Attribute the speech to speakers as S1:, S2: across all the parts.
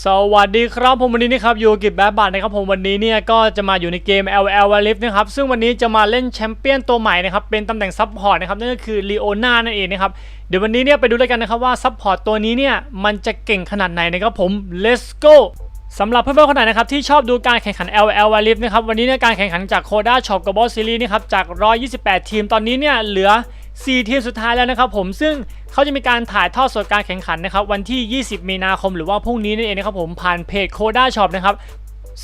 S1: สวัสดีครับผมวันนี้นะครับอยู่กับแบบบัตนะครับผมวันนี้เนี่ยก็จะมาอยู่ในเกม LL w a l i f นะครับซึ่งวันนี้จะมาเล่นแชมเปี้ยนตัวใหม่นะครับเป็นตำแหน่งซับพอร์ตนะครับนั่นก็คือลีโอนานั่นเองนะครับเดี๋ยววันนี้เนี่ยไปดูด้วยกันนะครับว่าซับพอร์ตตัวนี้เนี่ยมันจะเก่งขนาดไหนนะครับผม let's go สำหรับเพื่อนๆคนไหนนะครับที่ชอบดูการแข่งขัน LL w a l i f นะครับวันนี้เนี่ยการแข่งขันจากโคด้าช็อปกับบอสซีรีส์นะครับจาก 128 ทีมตอนนี้เนี่ยเหลือ 4 ทีมสุดท้ายแล้วนะครับผมซึ่งเขาจะมีการถ่ายทอดสดการแข่งขันนะครับวันที่ 20 มีนาคมหรือว่าพรุ่งนี้นั่นเองนะครับผมผ่านเพจโคด้าช็อปนะครับ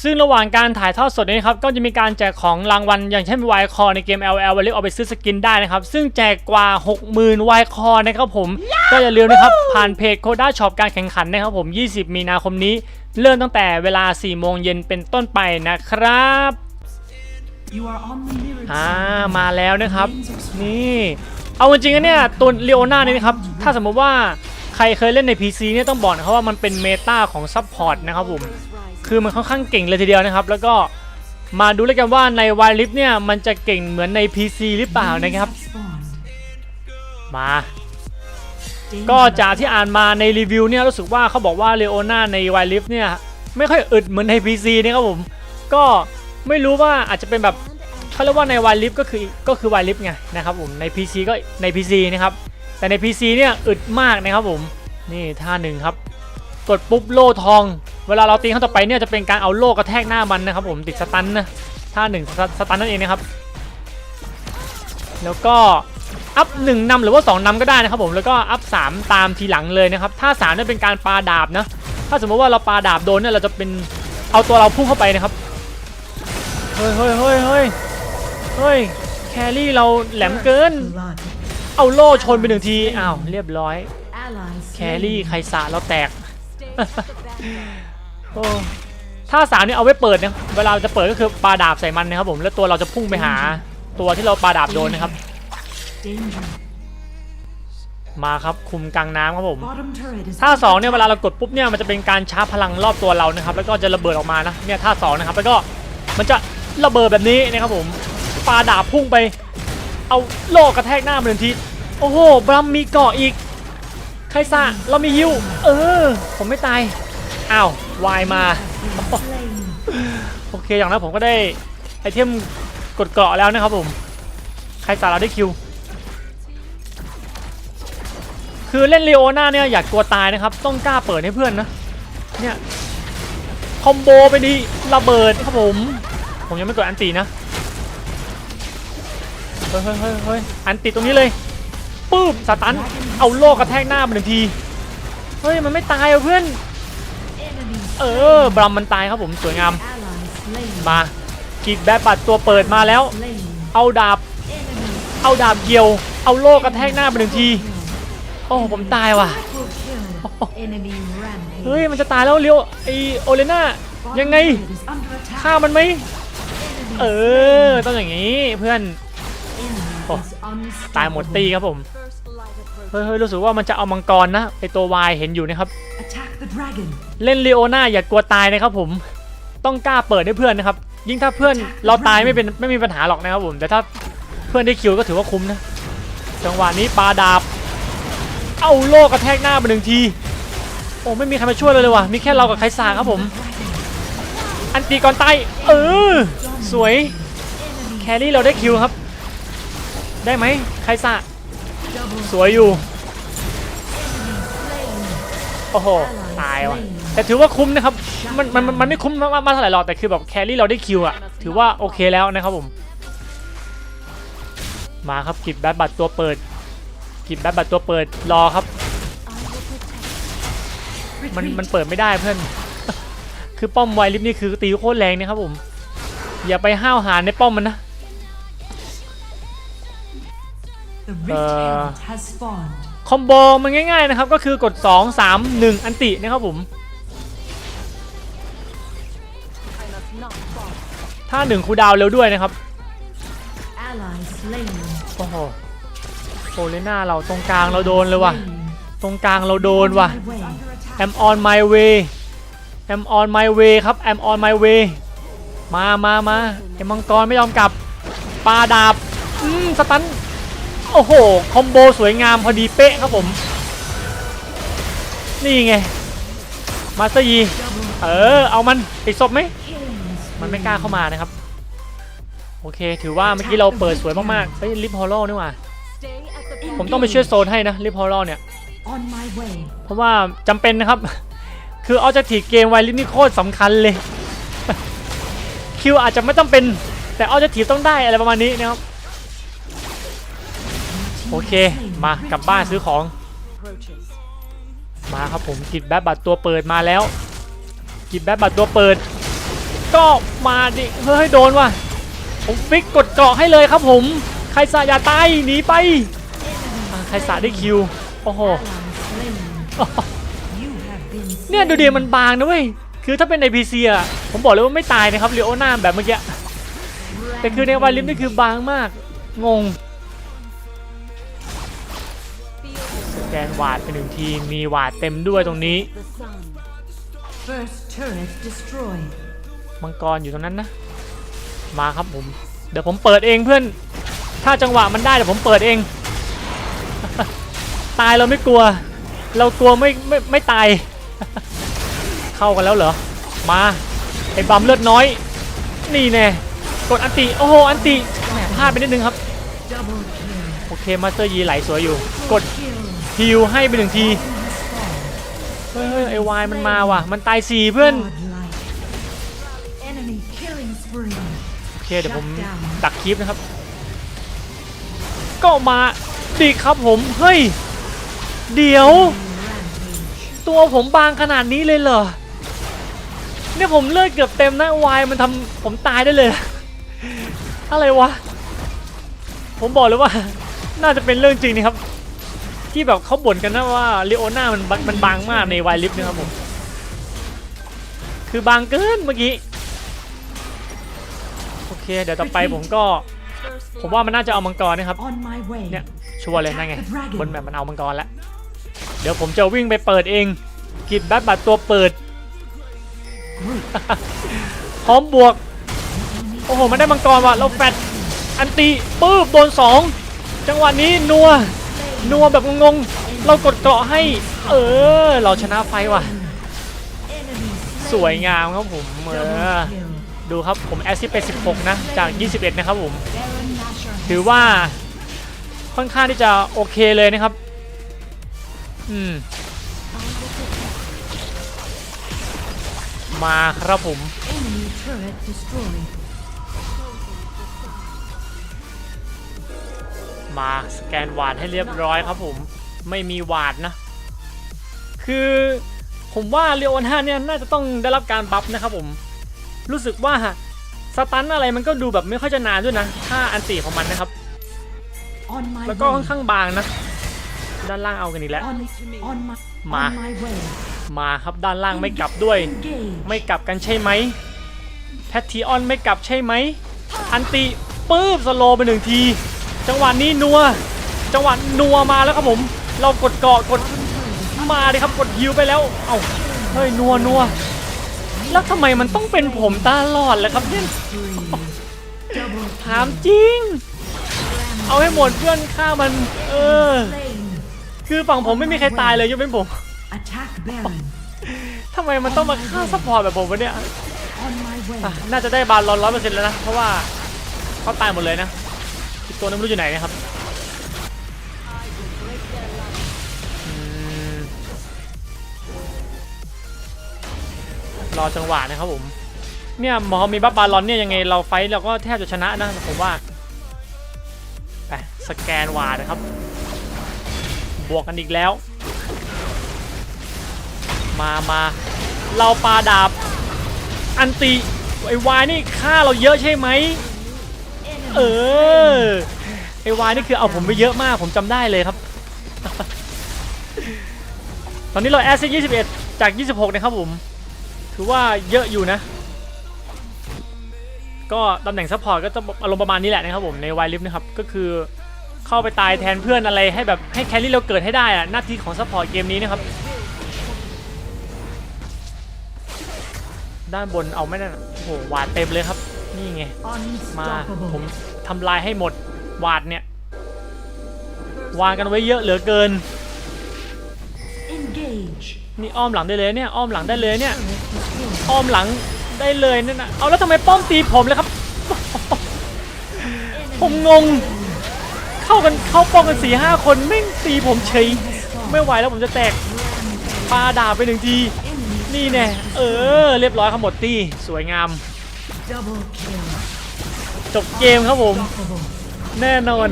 S1: ซึ่งระหว่างการถ่ายทอดสดนี้นะครับก็จะมีการแจกของรางวัลอย่างเช่นวายคอในเกม LL วันนี้เอาไปซื้อสกินได้นะครับ ซึ่งแจกกว่า 60,000วายคอนะครับผม ก็อย่าลืมนะครับ ผ่านเพจโคด้าช็อปการแข่งขันนะครับผม 20 มีนาคมนี้ เริ่มตั้งแต่เวลา 4 โมงเย็นเป็นต้นไปนะครับ
S2: You are on the mirrored
S1: อ่า
S2: side.
S1: มาแล้วนะครับ
S2: Lanes exposed.
S1: นี่ เอาจริงๆนะเนี่ยตัวเลโอนาเนี่ยนะครับถ้าสมมติว่าใครเคยเล่นใน PC เนี่ยต้องบอกนะครับว่ามันเป็นเมตาของซัพพอร์ตนะครับผมคือมันค่อนข้างเก่งเลยทีเดียวนะครับ แล้วก็มาดูแล้วกันว่าในวายลิฟเนี่ยมันจะเก่งเหมือนใน PC หรือเปล่านะครับ มา ก็จากที่อ่านมาในรีวิวเนี่ยรู้สึกว่าเขาบอกว่าเลโอนาในวายลิฟเนี่ยไม่ค่อยอึดเหมือนใน PC นะครับผมก็ไม่รู้ว่าอาจจะเป็นแบบ เขาเรียกว่าในวายลิฟก็คือก็คือวายลิฟไงนะครับผมใน PC ก็ใน PC นะครับแต่ใน PC เนี่ยอึดมากนะครับผมนี่ท่าหนึ่งครับ กดปุ๊บโล่ทอง เวลาเราตีเข้าต่อไปเนี่ยจะเป็นการเอาโล่กระแทกหน้ามันนะครับผมติดสตันนะท่าหนึ่งสสตันนั่นเองนะครับ แล้วก็อัพหนึ่งนำหรือว่าสองนำก็ได้นะครับผมแล้วก็อัพสามตามทีหลังเลยนะครับท่าสามเนี่ยเป็นการปาดาบนะถ้าสมมติว่าเราปาดาบโดนเนี่ยเราจะเป็นเอาตัวเราพุ่งเข้าไปนะครับเฮ้ยเฮ้ยเฮ้ยเฮ้ย เฮ้ย แครี่เราแหลมเกิน เอาโล่ชนไปหนึ่งที อ้าว เรียบร้อย แครี่
S2: slain.
S1: ใครสาเราแตกโอ้ถ้าสามเนี่ยเอาไว้เปิดนะ เวลาจะเปิดก็คือปาดาบใส่มันนะครับผม แล้วตัวเราจะพุ่งไปหา ตัวที่เราปาดาบโดนนะครับ มาครับคุมกลางน้ำครับผมท่าสองเนี่ยเวลาเรากดปุ๊บเนี่ยมันจะเป็นการชาร์จพลังรอบตัวเรานะครับ แล้วก็จะระเบิดออกมานะ เนี่ยท่าสองนะครับ แล้วก็มันจะระเบิดแบบนี้นะครับผม ปาดาบพุ่งไป เอาโลกกระแทกหน้ามันหนึ่งที โอ้โหบรัมมีเกาะอีกใครซะเรามีฮิว เออ ผมไม่ตาย อ้าว วายมา โอเคอย่างนั้นผมก็ได้ไอเทมกดเกาะแล้วนะครับผมใครสาเราได้คิว คือเล่นลีโอนาเนี่ยอยากกลัวตายนะครับ ต้องกล้าเปิดให้เพื่อนนะ เนี่ย คอมโบไปดีระเบิดครับผม ผมยังไม่กดอันตีนะ เฮ้ยเฮ้ยเฮ้ยเฮ้ยอันตีตรงนี้เลยปื้มสตันเอาโลกกระแทกหน้ามันหนึ่งทีเฮ้ยมันไม่ตายอะเพื่อนเออบรัมมันตายครับผมสวยงามมากีดแบบบัตรตัวเปิดมาแล้ว เอาดาบ เอาดาบเกี่ยว เอาโล่กระแทกหน้าไปหนึ่งที โอ้ผมตายว่ะเฮ้ยมันจะตายแล้วเลี้ยวไอโอเลน่ายังไงฆ่ามันไหมเออต้องอย่างนี้เพื่อน ตายหมดตีครับผมเฮ้ยเฮ้ยรู้สึกว่ามันจะเอามังกรนะไอตัววายเห็นอยู่นะครับ
S2: Attack the dragon.
S1: เล่นลีโอนาอย่ากลัวตายนะครับผม ต้องกล้าเปิดให้เพื่อนนะครับ ยิ่งถ้าเพื่อนเราตายไม่เป็นไม่มีปัญหาหรอกนะครับผม แต่ถ้าเพื่อนได้คิวก็ถือว่าคุ้มนะ จังหวะนี้ปาดาบ เอาโล่กระแทกหน้าไปหนึ่งที โอ้ไม่มีใครมาช่วยเลยเลยว่ะ มีแค่เรากับไคซาครับผม อันตีก่อนตาย เออ สวย แครี่เราได้คิวครับ ได้ไหมไคซา
S2: Double
S1: สวยอยู่ โอ้โห ตายว่ะ แต่ถือว่าคุ้มนะครับ มันมันมันไม่คุ้มมากมากเท่าไหร่หรอก แต่คือแบบแครี่เราได้คิวอะถือว่าโอเคแล้วนะครับผม มาครับกิบแบทบัตรตัวเปิด กิบแบทบัตรตัวเปิด รอครับ มันมันเปิดไม่ได้เพื่อน คือป้อมไวลิฟนี่คือตีโคตรแรงนะครับผม อย่าไปห้าวหาญในป้อมมันนะ คอมโบมันง่ายๆนะครับ ก็คือกด 2 3 1 อันตินะครับผม ถ้า 1 คูลดาวน์เร็วด้วยนะครับ
S2: Ally slain.
S1: โอ้โหโอเลน่าเราตรงกลางเราโดนเลยว่ะ
S2: Slain.
S1: ตรงกลางเราโดนว่ะ
S2: My way.
S1: I'm on my way I'm on my way ครับ I'm on my way มามามาไอ้มังกรไม่ยอมกลับปาดาบ อืม สตัน โอ้โห คอมโบสวยงามพอดีเป๊ะครับผม นี่ไง มาสเตอร์ยี เออ เอามันติดศพไหม มันไม่กล้าเข้ามานะครับ โอเค ถือว่าเมื่อกี้เราเปิดสวยมากๆ เฮ้ยลิฟฮอลโลนี่หว่า ผมต้องไปช่วยโซนให้นะลิฟฮอลโลเนี่ย เพราะว่าจำเป็นนะครับ คือเอาจากถีเกมไวลิฟนี่โคตรสำคัญเลย คิวอาจจะไม่ต้องเป็น แต่เอาจากถีต้องได้อะไรประมาณนี้นะครับ โอเค มากลับบ้านซื้อของ มาครับผมกิดแบบบัตรตัวเปิดมาแล้วกิดแบบบัตรตัวเปิด ก็มาดิเฮ้ยโดนว่ะผมฟิกกดเกาะให้เลยครับผม ใครสะอย่าตายหนีไปใครสะได้คิวโอ้โหเนี่ยดูดิมันบางนะเว้ยคือถ้าเป็นใน PC อะผมบอกเลยว่าไม่ตายนะครับเรีโอนาแบบเมื่อกี้แต่คือในวาลิฟนี่คือบางมากงง แกนวาดไปหนึ่งทีมีวาดเต็มด้วยตรงนี้ มังกรอยู่ตรงนั้นนะ มาครับผม เดี๋ยวผมเปิดเองเพื่อน ถ้าจังหวะมันได้เดี๋ยวผมเปิดเอง ตายเราไม่กลัว เรากลัวไม่ไม่ไม่ตาย เข้ากันแล้วเหรอ มาไอ้บัมเลือดน้อย นี่แน่กดอันติ โอ้โห อันติแหมพลาดไปนิดนึงครับ โอเค มาสเตอร์ยีไหลสวยอยู่ กด ฮิวให้ไปหนึ่งที เฮ้ยไอวายมันมาว่ะ มันตายสี่เพื่อน โอเค เดี๋ยวผมดักคลิปนะครับ ก็มาดีครับผม เฮ้ย เดี๋ยว ตัวผมบางขนาดนี้เลยเหรอ เนี่ยผมเลือดเกือบเต็มนะวายมันทำผมตายได้เลย อะไรวะ ผมบอกเลยว่า น่าจะเป็นเรื่องจริงนี่ครับ ที่แบบเขาบ่นกันนะว่าเลโอน่ามันบางมันบางมากในวายลิฟต์นะครับผม คือบางเกินเมื่อกี้ โอเค เดี๋ยวต่อไปผมก็ ผมว่ามันน่าจะเอามังกรนะครับ
S2: on my way
S1: เนี่ย ชัวร์เลยนั่นไง บนแบบมันเอามังกรแล้ว เดี๋ยวผมจะวิ่งไปเปิดเอง กิดแบทบัตรตัวเปิด พร้อมบวก โอ้โห มันได้มังกรว่ะเราแฟดอันตีปื้บโดนสองจังหวะนี้นัว นัวแบบงงๆ เรากดเกาะให้ เออ เราชนะไฟว่ะ สวยงามครับผมเออดูครับผมแอสซิไป 16 นะ จาก 21 นะครับผม ถือว่าค่อนข้างที่จะโอเคเลยนะครับ อืม มาครับผม มาสแกนวาดให้เรียบร้อยครับผมไม่มีวาดนะ คือผมว่าเรียวอนห้าเนี่ยน่าจะต้องได้รับการบัฟนะครับผมรู้สึกว่าสตันอะไรมันก็ดูแบบไม่ค่อยจะนานด้วยนะถ้าอันตีของมันนะครับ แล้วก็ค่อนข้างบางนะ ด้านล่างเอากันอีกแล้วมามาครับด้านล่างไม่กลับด้วย ไม่กลับกันใช่ไหมแพททีออนไม่กลับใช่ไหมอันติปื้บสโลไปหนึ่งที จังหวะนี้นัว จังหวะนัวมาแล้วครับผม เรากดเกาะกดมาดิครับกดฮิวไปแล้ว เอ้าเฮ้ยนัวนัวแล้วทำไมมันต้องเป็นผมตลอดเลยครับเนี่ย
S2: spree double
S1: ถามจริง เอาให้หมดเพื่อนฆ่ามัน เออ คือฝั่งผมไม่มีใครตายเลยยกเว้นผมทำไมมันต้องมาฆ่าซัพพอร์ตแบบผมวะเนี่ยน่าจะได้บาลลอนร้อยเปอร์เซ็นต์แล้วนะ เพราะว่าเขาตายหมดเลยนะ อีกตัวนึงไม่รู้อยู่ไหนนะครับรอจังหวะนะครับผมเนี่ยหมอมีบัฟบาลอนเนี่ยยังไงเราไฟท์เราก็แทบจะชนะนะผมว่าไปสแกนวานะครับ บวกกันอีกแล้ว มามาเราปาดาบ อันติไอ้วายนี่ฆ่าเราเยอะใช่ไหม เออไอวายนี่คือเอาผมไปเยอะมากผมจำได้เลยครับ ตอนนี้เราแอสซิ21 จาก 26 นะครับผม ถือว่าเยอะอยู่นะ ก็ตำแหน่งซัพพอร์ตก็จะอารมณ์ประมาณนี้แหละนะครับผมในวายลิฟนะครับ ก็คือเข้าไปตายแทนเพื่อนอะไรให้แบบให้แครี่เราเกิดให้ได้อะหน้าที่ของซัพพอร์ตเกมนี้นะครับ ด้านบนเอาไม่ได้โอ้โหหวาดเต็มเลยครับ นี่ไง มา ผม
S2: unstoppable
S1: ทำลายให้หมดหวาดเนี่ย วางกันไว้เยอะเหลือเกิน
S2: engage
S1: นี่อ้อมหลังได้เลยเนี่ย อ้อมหลังได้เลยเนี่ย อ้อมหลังได้เลยนั่นนะเอาแล้วทำไมป้อมตีผมเลยครับ ผมงง เข้ากันเข้าป้องกันสี่ห้าคนแม่งตีผมเฉย ไม่ไหวแล้วผมจะแตกปาดาบไปหนึ่งที นี่แน่เออ เรียบร้อยครับหมดตีสวยงาม
S2: Double kill.
S1: จบเกมครับผม แน่นอน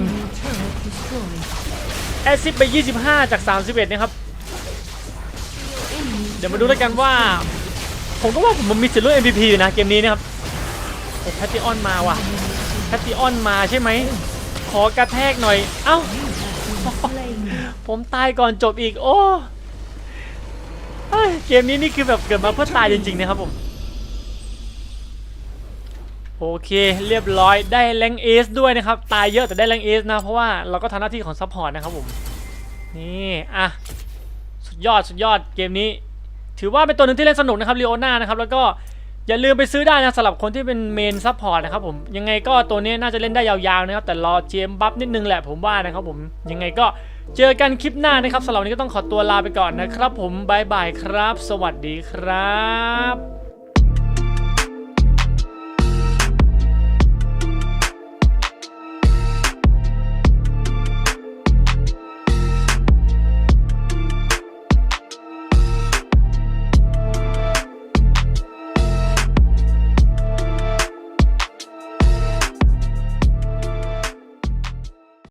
S1: แอซิดไป 25 จาก 31 นะครับ เดี๋ยวมาดูแล้วกันว่า ผมก็ว่าผมมีสิทธิ์ลุ้น MVP อยู่นะเกมนี้นะครับโอ้แพตติออนมาว่ะแพตติออนมาใช่ไหม ขอกระแทกหน่อย เอ้า ผมตายก่อนจบอีก โอ้เฮ้ยเกมนี้นี่คือแบบเกิดมาเพื่อตายจริงๆนะครับผม โอเค เรียบร้อยได้แรงเอสด้วยนะครับ ตายเยอะแต่ได้แรงเอสนะ เพราะว่าเราก็ทำหน้าที่ของซัพพอร์ตนะครับผม นี่ อะ สุดยอดสุดยอดเกมนี้ ถือว่าเป็นตัวหนึ่งที่เล่นสนุกนะครับลีโอน่านะครับ แล้วก็อย่าลืมไปซื้อได้นะสำหรับคนที่เป็นเมนซัพพอร์ตนะครับผม ยังไงก็ตัวนี้น่าจะเล่นได้ยาวๆนะครับ แต่รอเจมบัฟนิดนึงแหละผมว่านะครับผม ยังไงก็เจอกันคลิปหน้านะครับสำหรับวันนี้ก็ต้องขอตัวลาไปก่อนนะครับ ผมบายบายครับ สวัสดีครับ